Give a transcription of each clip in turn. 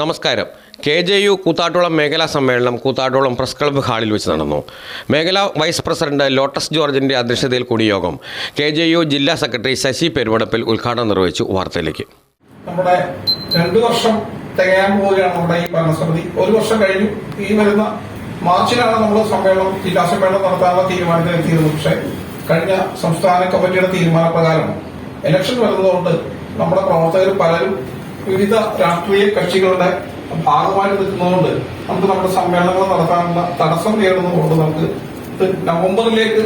നമസ്കാരം. K J U കൂത്താട്ടോളം മേഖലാ സമ്മേളനം കൂത്താട്ടോളം പ്രസ് ക്ലബ്ബ് ഹാളിൽ വെച്ച് നടന്നു. മേഖലാ വൈസ് പ്രസിഡന്റ് ലോട്ടസ് ജോർജിന്റെ അധ്യക്ഷതയിൽ കൂടിയ യോഗം കെ ജെ യു ജില്ലാ സെക്രട്ടറി ശശി പെരുവടപ്പിൽ ഉദ്ഘാടനം നിർവഹിച്ചു വാർത്തയിലേക്ക്. നമ്മുടെ രണ്ടു വർഷം തികയാൻ പോവുകയാണ് നമ്മുടെ ഈ ഭരണസമിതി. ഒരു വർഷം കഴിഞ്ഞു. ഈ വരുന്ന മാർച്ചിലാണ് നമ്മൾ സമ്മേളനം ജില്ലാ സമ്മേളനം നടത്താനുള്ള തീരുമാനത്തിലെത്തിയത് പക്ഷേ കഴിഞ്ഞ സംസ്ഥാന കമ്മിറ്റിയുടെ തീരുമാനപ്രകാരം ഇലക്ഷൻ വരുന്നതുകൊണ്ട് നമ്മുടെ പ്രവർത്തകർ പലരും വിവിധ രാഷ്ട്രീയ കക്ഷികളുടെ ഭാഗമായിട്ട് നിൽക്കുന്നതുകൊണ്ട് നമുക്ക് നമ്മുടെ സമ്മേളനങ്ങൾ നടത്താനുള്ള തടസ്സം നേടുന്നതുകൊണ്ട് നമുക്ക് നവംബറിലേക്ക്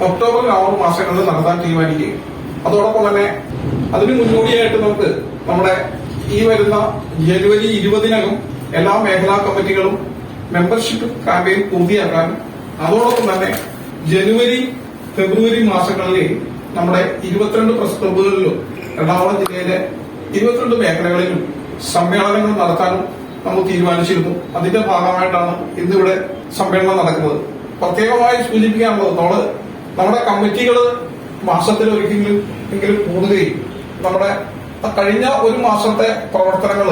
ഒക്ടോബർ നവംബർ മാസങ്ങളിൽ നടത്താൻ തീരുമാനിക്കുകയും അതോടൊപ്പം തന്നെ അതിന് മുന്നോടിയായിട്ട് നമുക്ക് നമ്മുടെ ഈ വരുന്ന ജനുവരി ഇരുപതിനകം എല്ലാ മേഖലാ കമ്മിറ്റികളും മെമ്പർഷിപ്പ് ക്യാമ്പയിൻ പൂർത്തിയാക്കാനും അതോടൊപ്പം തന്നെ ജനുവരി ഫെബ്രുവരി മാസങ്ങളിൽ നമ്മുടെ ഇരുപത്തിരണ്ട് പ്രസ് ക്ലബുകളിലും എറണാകുളം ജില്ലയിലെ ഇരുപത്തിരണ്ട് മേഖലകളിലും സമ്മേളനങ്ങൾ നടത്താനും നമ്മൾ തീരുമാനിച്ചിരുന്നു. അതിന്റെ ഭാഗമായിട്ടാണ് ഇന്നിവിടെ സമ്മേളനം നടക്കുന്നത്. പ്രത്യേകമായി സൂചിപ്പിക്കാനുള്ളത് നമ്മൾ നമ്മുടെ കമ്മിറ്റികൾ മാസത്തിൽ ഒരിക്കലും എങ്കിലും കൂടുകയും നമ്മുടെ കഴിഞ്ഞ ഒരു മാസത്തെ പ്രവർത്തനങ്ങൾ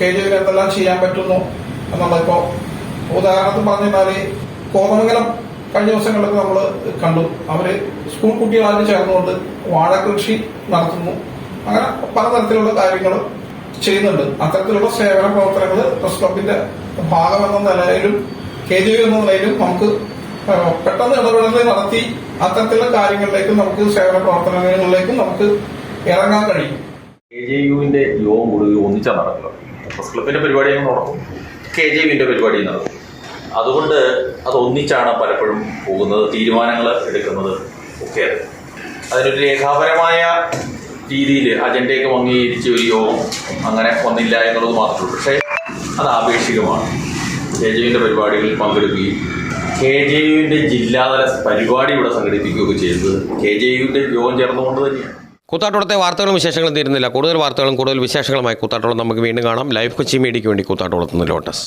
കെ ജെ എന്തെല്ലാം ചെയ്യാൻ പറ്റുന്നു എന്നുള്ള ഇപ്പോ ഉദാഹരണത്തിന് പറഞ്ഞാൽ കോതമംഗലം കഴിഞ്ഞ ദിവസങ്ങളിലൊക്കെ നമ്മൾ കണ്ടു. അവർ സ്കൂൾ കുട്ടികളായിട്ട് ചേർന്നുകൊണ്ട് വാഴ കൃഷി നടത്തുന്നു. അങ്ങനെ പലതരത്തിലുള്ള കാര്യങ്ങളും ചെയ്യുന്നുണ്ട്. അത്തരത്തിലുള്ള സേവന പ്രവർത്തനങ്ങൾ പ്രസ് ക്ലബിന്റെ ഭാഗമെന്ന നിലയിലും കെ ജെ എന്ന നിലയിലും നമുക്ക് പെട്ടെന്ന് ഇടപെടൽ നടത്തി അത്തരത്തിലുള്ള കാര്യങ്ങളിലേക്കും നമുക്ക് സേവന പ്രവർത്തനങ്ങളിലേക്കും നമുക്ക് ഇറങ്ങാൻ കഴിയും. കെ ജെ യുവിന്റെ യോഗം കൂടുകയും ഒന്നിച്ചാ നടക്കുന്നത്. പ്രസ് ക്ലബിന്റെ പരിപാടി നടക്കും. കെ ജെ യുവിന്റെ പരിപാടി നടക്കും. അതുകൊണ്ട് അത് ഒന്നിച്ചാണ് പലപ്പോഴും പോകുന്നത് തീരുമാനങ്ങൾ എടുക്കുന്നത് ഒക്കെ അതിനൊരു രേഖാപരമായ രീതിയിൽ അജണ്ടയൊക്കെ അംഗീകരിച്ച് ഒരു യോഗം അങ്ങനെ വന്നില്ല എന്നുള്ളത് മാത്രമേ പക്ഷേ അത് ആപേക്ഷികമാണ്. കെ ജെ യുവിന്റെ പരിപാടികളിൽ പങ്കെടുക്കുകയും കെ ജെ യുവിന്റെ ജില്ലാതല പരിപാടി ഇവിടെ സംഘടിപ്പിക്കുകയൊക്കെ ചെയ്തത് കെ ജെ യുവിന്റെ യോഗം ചേർന്നുകൊണ്ട് തന്നെയാണ്. കൂത്താട്ടോളത്തെ വാർത്തകളും വിശേഷങ്ങളും തീരുന്നില്ല. കൂടുതൽ വാർത്തകളും കൂടുതൽ വിശേഷങ്ങളുമായി കൂത്താട്ടോളം നമുക്ക് വീണ്ടും കാണാം. ലൈവ് കൊച്ചി മീഡിയയ്ക്ക് വേണ്ടി കൂത്താട്ടോളത്തുനിന്ന് ലോട്ടസ്.